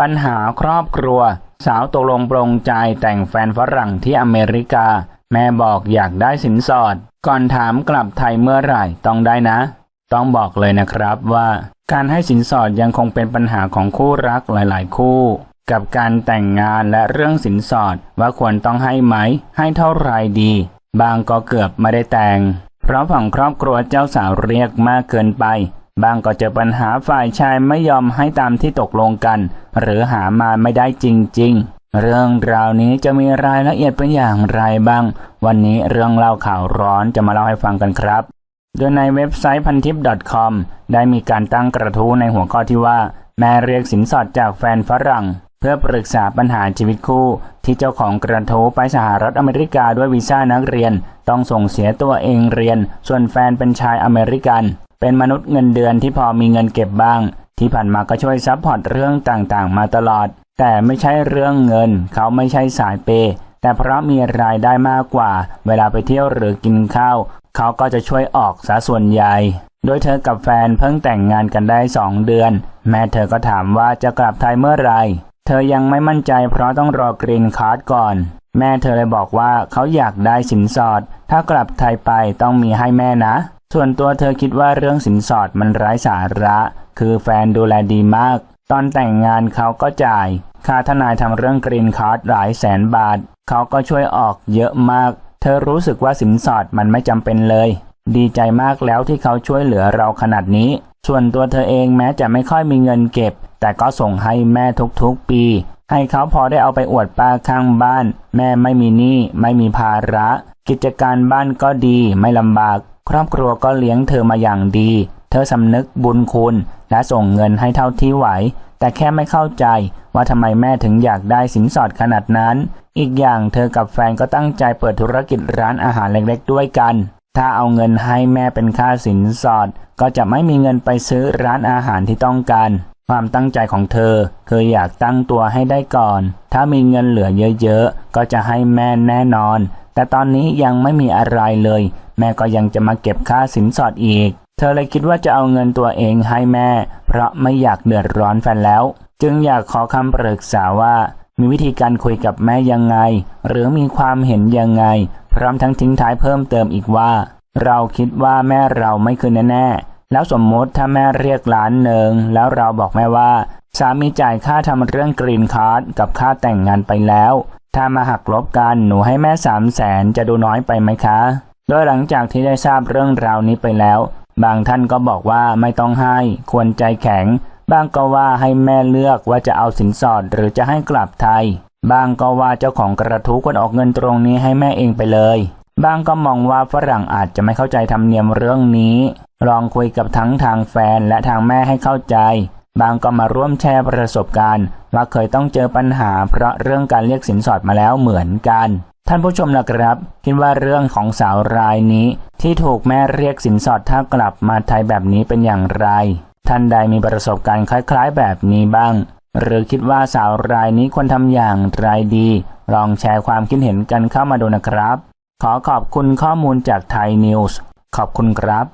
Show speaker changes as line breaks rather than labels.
ปัญหาครอบครัว สาวตกลงปรงใจแต่งแฟนฝรั่งที่อเมริกา แม่บอกอยากได้สินสอด ก่อนถามกลับไทยเมื่อไหร่ต้องได้นะ ต้องบอกเลยนะครับว่า การให้สินสอดยังคงเป็นปัญหาของคู่รักหลาย ๆ คู่ กับการแต่งงานและเรื่องสินสอดว่าควรต้องให้ไหม ให้เท่าไหรดี บางก็เกือบไม่ได้แต่ง เพราะฝั่งครอบครัวเจ้าสาวเรียกมากเกินไป บางก็เจอปัญหาฝ่ายชายไม่ยอมให้ตามที่ตกลงกัน หรือหามาไม่ได้จริง ๆ เรื่องราวนี้จะมีรายละเอียดเป็นอย่างไรบ้าง วันนี้เรื่องเล่าข่าวร้อนจะมาเล่าให้ฟังกันครับ โดยในเว็บไซต์พันทิป .com ได้มีการตั้งกระทู้ในหัวข้อที่ว่า แม่เรียกสินสอดจากแฟนฝรั่ง เพื่อปรึกษาปัญหาชีวิตคู่ ที่เจ้าของกระทู้ไปสหรัฐอเมริกาด้วยวีซ่านักเรียน ต้องส่งเสียตัวเองเรียน ส่วนแฟนเป็นชายอเมริกัน เป็นมนุษย์เงินเดือนที่พอมีเงินเก็บบ้าง ที่ผ่านมาก็ช่วยซัพพอร์ตเรื่องต่างๆ มาตลอด แต่ไม่ใช่เรื่องเงิน เขาไม่ใช่สายเปย์แต่เพราะมีรายได้มากกว่า เวลาไปเที่ยวหรือกินข้าว เขาก็จะช่วยออกซะส่วนใหญ่โดยเธอกับแฟนเพิ่งแต่งงานกันได้สองเดือน แม่เธอก็ถามว่าจะกลับไทยเมื่อไหรเธอยังไม่มั่นใจเพราะต้องรอกรีนคาร์ดก่อน แม่เธอเลยบอกว่าเขาอยากได้สินสอด ถ้ากลับไทยไปต้องมีให้แม่นะ ส่วนตัวเธอคิดว่าเรื่องสินสอดมันไร้สาระ คือแฟนดูแลดีมาก ตอนแต่งงานเขาก็จ่าย ค่าทนายทำเรื่องกรีนคาร์ดหลายแสนบาท เขาก็ช่วยออกเยอะมาก เธอรู้สึกว่าสินสอดมันไม่จำเป็นเลย ดีใจมากแล้วที่เขาช่วยเหลือเราขนาดนี้ ส่วนตัวเธอเองแม้จะไม่ค่อยมีเงินเก็บ แต่ก็ส่งให้แม่ทุกๆปี ให้เขาพอได้เอาไปอวดป้าข้างบ้าน แม่ไม่มีหนี้ไม่มีภาระ กิจการบ้านก็ดีไม่ลำบาก ครอบครัวก็เลี้ยงเธอมาอย่างดี เธอสำนึกบุญคุณ และส่งเงินให้เท่าที่ไหว แต่แค่ไม่เข้าใจว่าทำไมแม่ถึงอยากได้สินสอดขนาดนั้น อีกอย่างเธอกับแฟนก็ตั้งใจเปิดธุรกิจร้านอาหารเล็กๆด้วยกัน ถ้าเอาเงินให้แม่เป็นค่าสินสอด ก็จะไม่มีเงินไปซื้อร้านอาหารที่ต้องการ ความตั้งใจของเธอคืออยากตั้งตัวให้ได้ก่อน ถ้ามีเงินเหลือเยอะๆ ก็จะให้แม่แน่นอน แต่ตอนนี้ยังไม่มีอะไรเลย แม่ก็ยังจะมาเก็บค่าสินสอดอีก เธอเลยคิดว่าจะเอาเงินตัวเองให้แม่ เพราะไม่อยากเดือดร้อนแฟนแล้ว จึงอยากขอคำปรึกษาว่า มีวิธีการคุยกับแม่ยังไง หรือมีความเห็นยังไง พร้อมทั้งทิ้งท้ายเพิ่มเติมอีกว่า เราคิดว่าแม่เราไม่คืนแน่ๆแล้วสมมติถ้าแม่เรียกล้านหนึ่งแล้วเราบอกแม่ว่าสามีจ่ายค่าทำเรื่องกรีนคาร์ดกับค่าแต่งงานไปแล้ว ถ้ามาหักลบกันหนูให้แม่สามแสนจะดูน้อยไปไหมคะ โดยหลังจากที่ได้ทราบเรื่องราวนี้ไปแล้ว บางท่านก็บอกว่าไม่ต้องให้ ควรใจแข็ง บางก็ว่าให้แม่เลือกว่าจะเอาสินสอดหรือจะให้กลับไทย บางก็ว่าเจ้าของกระทู้ควรออกเงินตรงนี้ให้แม่เองไปเลย บางก็มองว่าฝรั่งอาจจะไม่เข้าใจธรรมเนียมเรื่องนี้ ลองคุยกับทั้งทางแฟนและทางแม่ให้เข้าใจ บางก็มาร่วมแชร์ประสบการณ์ ว่าเคยต้องเจอปัญหา เพราะเรื่องการเรียกสินสอดมาแล้วเหมือนกัน ท่านผู้ชมล่ะครับ คิดว่าเรื่องของสาวรายนี้ ที่ถูกแม่เรียกสินสอดถ้ากลับมาไทยแบบนี้เป็นอย่างไร ท่านใดมีประสบการณ์คล้ายๆ แบบนี้บ้าง หรือคิดว่าสาวรายนี้ควรทำอย่างไรดี ลองแชร์ความคิดเห็นกันเข้ามาดูนะครับ ขอขอบคุณข้อมูลจากไทยนิวส์ขอบคุณครับ